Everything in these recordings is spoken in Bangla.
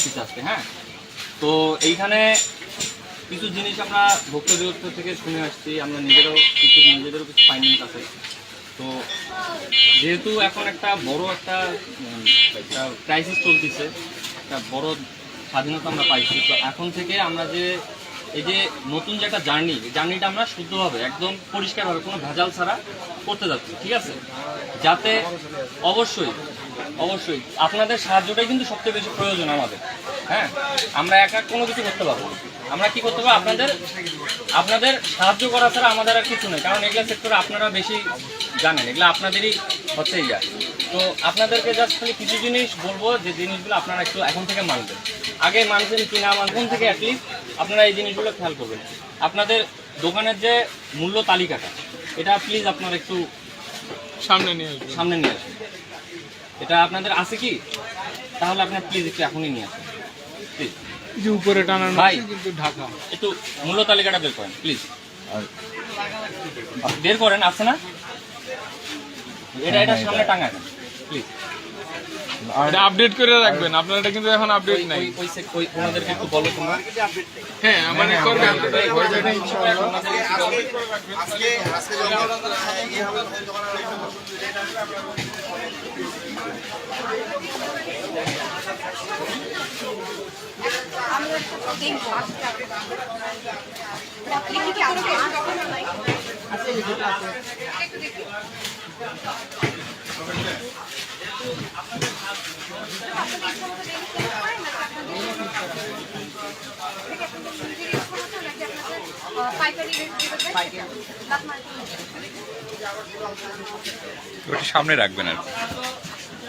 করতেছি আজকে হ্যাঁ? তো এইখানে কিছু জিনিস আমরা ভক্ত বিভক্ত থেকে শুনে আসছি, আমরা নিজেরও কিছু, নিজেদেরও কিছু ফাইন্যান্স আছে। তো যেহেতু এখন একটা বড় একটা একটা ক্রাইসিস চলতেছে, একটা বড় স্বাধীনতা আমরা পাইছি, তো এখন থেকে আমরা যে এই যে নতুন যে একটা জার্নি জার্নিটা আমরা শুদ্ধভাবে, একদম পরিষ্কারভাবে, কোনো ভেজাল ছাড়া করতে যাচ্ছি, ঠিক আছে? যাতে অবশ্যই অবশ্যই আপনাদের সাহায্যটাই কিন্তু সবচেয়ে বেশি প্রয়োজন আমাদের হ্যাঁ? আমরা একা কোনো কিছু করতে পারব। আমরা কি করতে পারব? আপনাদের আপনাদের সাহায্য করা ছাড়া আমাদের আর কিছু নেই, কারণ এগুলো সেক্টরে আপনারা বেশি জানেন, এগুলো আপনাদেরই হচ্ছে ইয়া। তো আপনাদেরকে জাস্ট খালি কিছু জিনিস বলব, যে জিনিসগুলো আপনারা একটু এখন থেকে মানবেন। আগে মানছেন কি না মানছেন থেকে অ্যাটলিস্ট আপনারা এই জিনিসগুলো খেয়াল করবেন। আপনাদের দোকানের যে মূল্য তালিকাটা এটা প্লিজ আপনারা একটু সামনে নিয়ে আসবেন। সামনে নিয়ে আসুন। এটা আপনাদের আছে কি? তাহলে আপনার প্লিজ একটু এখনই নিয়ে আসুন। প্লিজ যে উপরে টানানো ভাই। কিন্তু ঢাকা। একটু মূল্য তালিকাটা বের করেন প্লিজ বের করেন আছে না? এটা এটা সামনে টাঙায় প্লিজ এটা আপডেট করে রাখবেন আপনার এটা কিন্তু এখন আপডেট নাই ওই ওই ওনাদেরকে একটু বলো তোমরা হ্যাঁ মানে করবেন ওটা সামনে রাখবেন আর কি।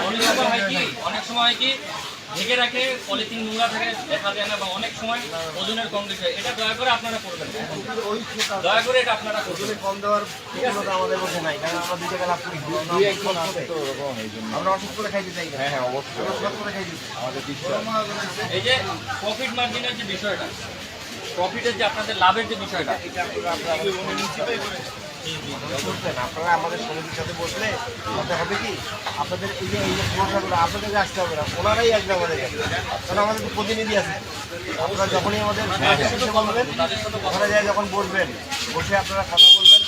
অনেক সময় হয় কি? অনেক সময় হয় কি? ঢেকে রাখে পলিথিন নোংরা থাকে দেখা যায় না বা অনেক সময় ওজনের কম বেশি এটা দয়া করে আপনারা করবেন। দয়া করে এটা আপনারা করবেন। কম দেওয়ার আমাদের মধ্যে নাই কারণ আমরা দুই টাকা লাভ করি। দুই একজন আছে। আমরা অসুস্থ করে খাইতে চাই। হ্যাঁ হ্যাঁ অবশ্যই। আমাদের এই যে প্রফিট মার্জিনের যে বিষয়টা প্রফিটের যে আপনাদের লাভের যে বিষয়টা বুঝলেন আপনারা আমাদের সমিতির সাথে বসলে কথা হবে কি, আপনাদের এই যে এই যে সমস্যাগুলো আসতে হবে না, ওনারাই আসবে আমাদের আমাদের তো প্রতিনিধি আছে। আপনারা যখনই আমাদের বলবেন যায় যখন বসবেন, বসে আপনারা কথা বলবেন,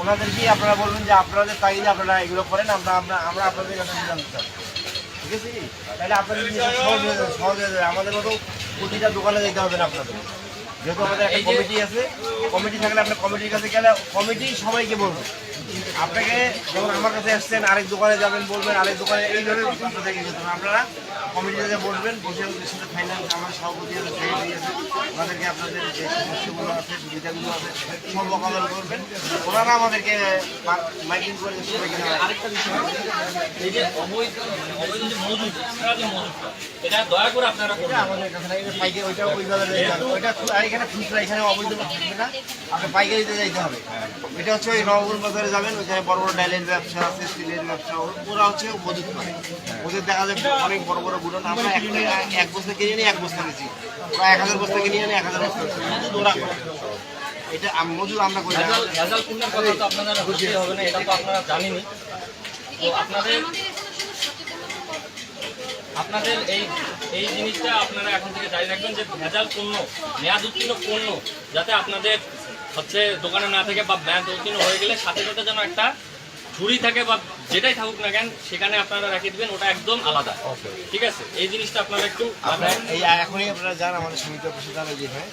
ওনাদেরকেই আপনারা বলবেন যে আপনাদের তাগিদে আপনারা এগুলো করেন, আমরা আমরা আমরা আপনাদের কাছে সিদ্ধান্ত চাই। ঠিক আছে? কি তাহলে আপনাদের সহজ হয়ে যাবে সহজ হয়ে যাবে আমাদের মতো প্রতিটা দোকানে যেতে হবে না আপনাদের। যেহেতু আমাদের একটা কমিটি আছে কমিটি থাকলে আপনার কমিটির কাছে গেলে কমিটি সবাইকে বলবে। আপনাকে যেমন আমার কাছে আসছেন আরেক দোকানে যাবেন বলবেন আরেক দোকানে এইভাবে আপনাদেরকে যেতে হবে। আপনারা কমিটিতে বসবেন বসে ওদের সাথে ফাইন্যান্স আমার সভাপতি ওনাদেরকে আপনাদের যে সমস্যাগুলো আছে সুবিধাগুলো আছে সব মোকাবেলা করবেন। ওনারা আমাদেরকে মাইকিং করে আরেকটা বিষয় এই যে অবৈধ অবৈধ যে মজুদ এক্সট্রা যে মজুদটা এটা দয়া করে আপনারা আমাদের কাছে না, ওইটা ওই বাজারে যাইতে ওইটা এখানে খুচরা এখানে অবৈধ থাকবে না। আপনি পাইকারিতে যাইতে হবে। এটা হচ্ছে ওই নবগুল বাজারে যাবেন ওইখানে বড় বড় ডাইলের ব্যবসা আছে স্টিলের ব্যবসা ওরা হচ্ছে মজুত করে। ওদের দেখা যায় অনেক বড় বড় গুডন আমরা এক এক বস্তা কিনে নিয়ে এক বস্তা বেশি ওরা এক হাজার বস্তা কিনে নিয়ে এক হাজার বস্তা ওরা এটা আম- মজুদ আমরা করি আপনারা বুঝতে হবে না এটা তো আপনারা জানেনই। তো আপনাদের এখানে আপনাদের এই এই জিনিসটা আপনারা এখন থেকে জারি রাখবেন যে ভেজাল পণ্য মেয়াদ উত্তীর্ণ পণ্য যাতে আপনাদের হচ্ছে দোকানে না থাকে বা মেয়াদ উত্তীর্ণ হয়ে গেলে সাথে সাথে যেন একটা ঝুড়ি থাকে বা যেটাই থাকুক না কেন সেখানে আপনারা রেখে দিবেন ওটা একদম আলাদা। ঠিক আছে? এই জিনিসটা আপনারা একটু এই এখনই আপনারা যান আমাদের সমিতি অফিসে যান যে হ্যাঁ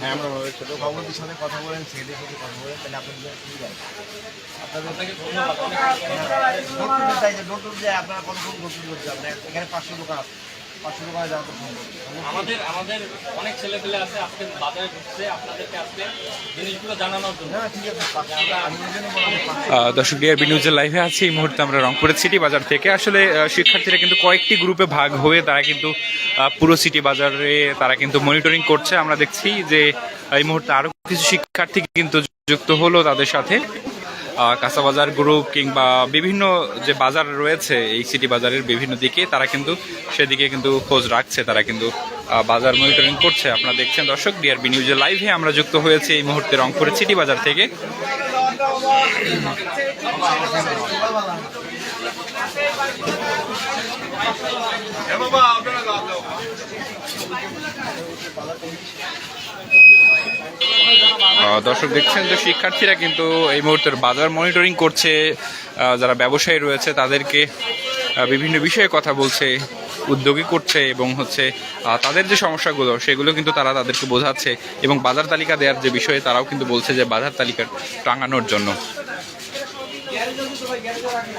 হ্যাঁ আমরা ছোট বাবুদের সাথে কথা বলেন ছেলেদের সাথে কথা বলেন তাহলে আপনাদের সুবিধা। আপনাদের আপনাকে ধন্যবাদ। অনেক ডোর টু ডোর চাইছে ডোর টু ডোর যে আপনারা কতক্ষণ টু ডোর এখানে পাঁচশো দোকান আছে। পাঁচশো দোকানে যাওয়া তো সম্ভব। আমাদের আমাদের অনেক ছেলে পেলে আছে আজকে বাজারে ঢুকছে আপনাদেরকে আজকে জিনিসগুলো জানানোর জন্য। হ্যাঁ ঠিক আছে টাকা দর্শক ডিআরবি নিউজের লাইভে আছি এই মুহূর্তে আমরা রংপুরের সিটি বাজার থেকে। আসলে আহ, শিক্ষার্থীরা কিন্তু কয়েকটি গ্রুপে ভাগ হয়ে তারা কিন্তু আহ, পুরো সিটি বাজারে তারা কিন্তু মনিটরিং করছে। আমরা দেখছি যে এই মুহূর্তে আরও কিছু শিক্ষার্থী কিন্তু যুক্ত হলো তাদের সাথে। কাঁচাবাজার গ্রুপ কিংবা বিভিন্ন যে বাজার রয়েছে এই সিটি বাজারের বিভিন্ন দিকে তারা কিন্তু সেদিকে কিন্তু খোঁজ রাখছে তারা কিন্তু বাজার মনিটরিং করছে। আপনারা দেখছেন দর্শক ডিআরবি নিউজের লাইভে আমরা যুক্ত হয়েছে এই মুহূর্তে রংপুরের সিটি বাজার থেকে। আহ, দর্শক দেখছেন যে শিক্ষার্থীরা কিন্তু এই মুহূর্তের বাজার মনিটরিং করছে। যারা ব্যবসায়ী রয়েছে, তাদেরকে বিভিন্ন বিষয়ে কথা বলছে, উদ্যোগী করছে এবং হচ্ছে তাদের যে সমস্যাগুলো, সেগুলো কিন্তু তারা তাদেরকে বোঝাচ্ছে এবং বাজার তালিকা দেওয়ার যে বিষয়ে তারাও কিন্তু বলছে যে বাজার তালিকা টাঙানোর জন্য। পারবে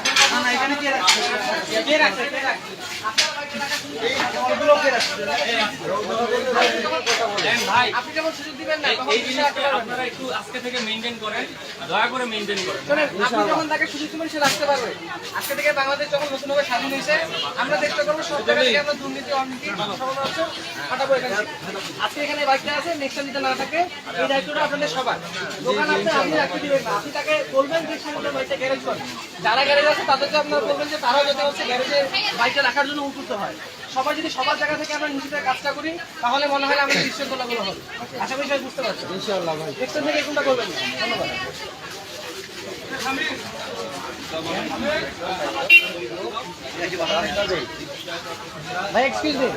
আজকে থেকে মেনটেন আপনি যখন তাকে পারবে নতুনভাবে স্বাধীন হয়েছে আমরা চেষ্টা করব সব আমরা দুর্নীতি আজকে এখানে বাইকটা আছে নেক্সট যদি না থাকে সবার দোকান আপনি আপনি তাকে বলবেন যে সামনে বাইকটা গ্যারেজ করেন যারা গ্যারেজ আছে তাদেরকে আপনারা বলবেন যে তারাও যাতে হচ্ছে গ্যারেজে বাইকটা রাখার জন্য উপযুক্ত হয়। সবাই যদি সবার জায়গা থেকে আমরা নিজেদের কাজটা করি তাহলে মনে হয় আমাদের বিশৃঙ্খলাগুলো হবে। আশা করি সবাই বুঝতে পারছেন। ইনশাআল্লাহ ভাই। নেক্সট থেকে এরকমটা করবেন না। ধন্যবাদ। ভাই এক্সকিউজ মি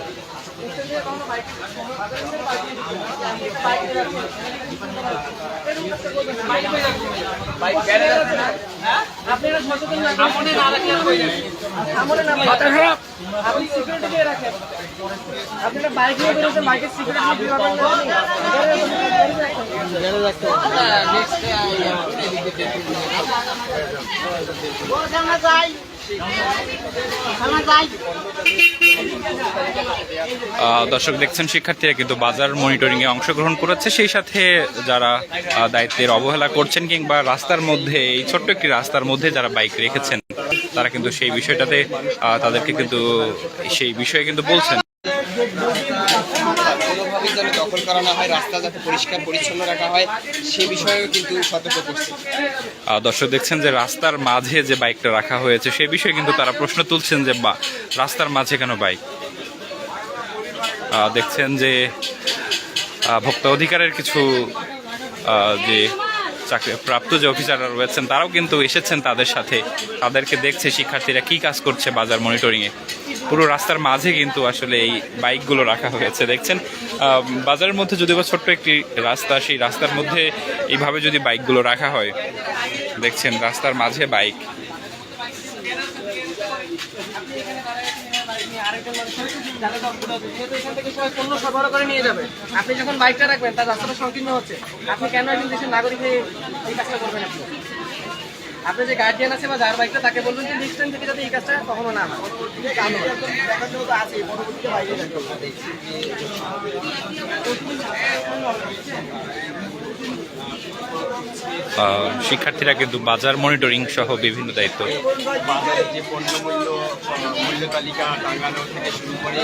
আপনারা সচেতন না আমনে না যাবে। আমনে না মাথা খারাপ। আপনি সিকিউরিটি দিয়ে রাখেন। দর্শক দেখছেন শিক্ষার্থীরা কিন্তু বাজার মনিটরিং এ অংশগ্রহণ করেছে। সেই সাথে যারা দায়িত্বের অবহেলা করছেন কিংবা রাস্তার মধ্যে, এই ছোট্ট একটি রাস্তার মধ্যে যারা বাইক রেখেছেন, তারা কিন্তু সেই বিষয়টাতে তাদেরকে কিন্তু সেই বিষয়ে কিন্তু বলছেন। যেন দখল করা না হয়, রাস্তা যাতে পরিষ্কার, পরিচ্ছন্ন রাখা হয়, সে বিষয়েও কিন্তু সতর্ক করছে। দর্শক দেখছেন যে রাস্তার মাঝে যে বাইকটা রাখা হয়েছে, সে বিষয়ে কিন্তু তারা প্রশ্ন তুলছেন যে, বা, রাস্তার মাঝে কেন বাইক? দেখছেন যে ভোক্তা অধিকারের কিছু যে চাকরি প্রাপ্ত যে অফিসাররা রয়েছেন, তারাও কিন্তু এসেছেন তাদের সাথে। তাদেরকে দেখছে শিক্ষার্থীরা কি কাজ করছে বাজার মনিটরিংয়ে পুরো রাস্তার মাঝে কিন্তু আসলে এই বাইকগুলো রাখা হয়েছে, দেখছেন? বাজারের মধ্যে যদি বা ছোট্ট একটি রাস্তা, সেই রাস্তার মধ্যে এইভাবে যদি বাইকগুলো রাখা হয়, দেখছেন রাস্তার মাঝে বাইক। সবাই পণ্য সরবরাহ করে নিয়ে যাবে। আপনি যখন বাইকটা রাখবেন, তার রাস্তাটা সংকীর্ণ হচ্ছে। আপনি কেন একজন দেশের নাগরিক হয়ে এই কাজটা করবেন আপনি? যে গার্ডিয়ান আছে বা যার বাইকটা, তাকে বলবেন যে নেক্সট টাইম থেকে যাতে এই কাজটা কখনো না হয়। শিক্ষার্থীরা কিন্তু বাজার মনিটরিং সহ বিভিন্ন দায়িত্ব বাজারে যে পণ্য মূল্য মূল্য তালিকা টাঙ্গানো থেকে শুরু করে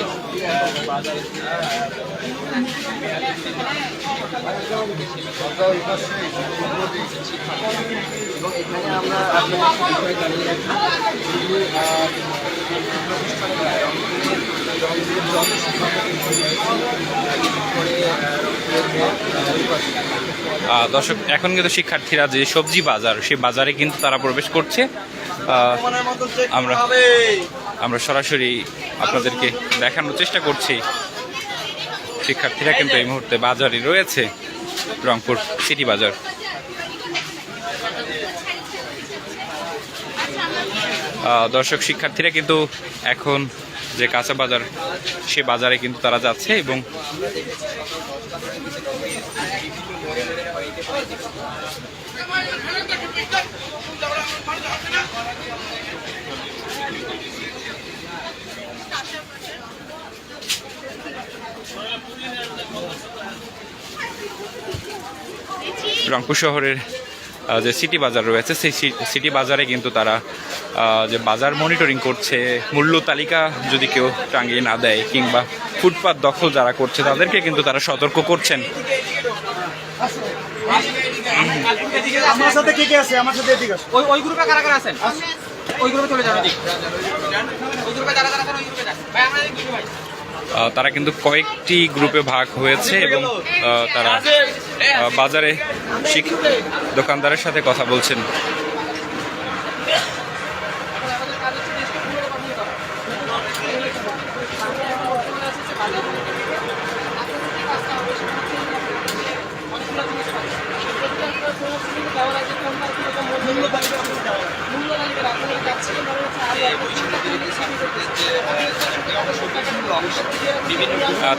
এবং এখানে আমরা আপনাদের জানিয়ে রাখি দর্শক, এখন কিন্তু শিক্ষার্থীরা যে সবজি বাজার, সেই বাজারে কিন্তু তারা প্রবেশ করছে। আমরা আমরা সরাসরি আপনাদেরকে দেখানোর চেষ্টা করছি। শিক্ষার্থীরা কিন্তু এই মুহূর্তে বাজারে রয়েছে, রংপুর সিটি বাজার। দর্শক, শিক্ষার্থীরা কিন্তু এখন যে কাঁচা বাজার সে বাজারে কিন্তু তারা যাচ্ছে এবং রংপুর শহরের যে সিটি বাজার রয়েছে সেই সিটি বাজারে কিন্তু তারা যে বাজার মনিটরিং করছে মূল্য তালিকা যদি কেউ টাঙিয়ে না দেয় কিংবা ফুটপাত দখল যারা করছে তাদেরকে কিন্তু তারা সতর্ক করছেন। আমার সাথে কে কে আছে? আমার সাথে এদিকে আসো। ওই ওই গ্রুপে কারা কারা আছেন? ওই গ্রুপে চলে যাবেন ওই গ্রুপে যারা যারা আছেন ওই গ্রুপে যান। ভাই আমরা ভাই? তারা কিন্তু কয়েকটি গ্রুপে ভাগ হয়েছে এবং তারা বাজারে দোকানদারের সাথে কথা বলছেন।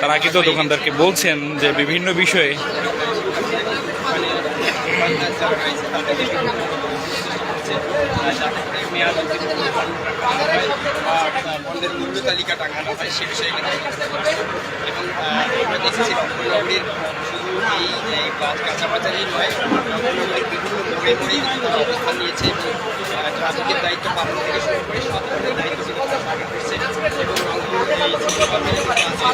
তারা কিন্তু দোকানদারকে বলছেন যে বিভিন্ন বিষয়ে যাতে মেয়াদ বন্ডের মূল্য তালিকা টাঙানো হয় সে বিষয়ে এবং আমরা দেখেছি নগরীর শুধু এই কাঁচাবাজারই নয় বিভিন্ন মোড়ে মোড়ে কিন্তু অবস্থান নিয়েছে এবং ট্রাফিকের দায়িত্ব পালন থেকে শুরু করে সব দায়িত্ব এবং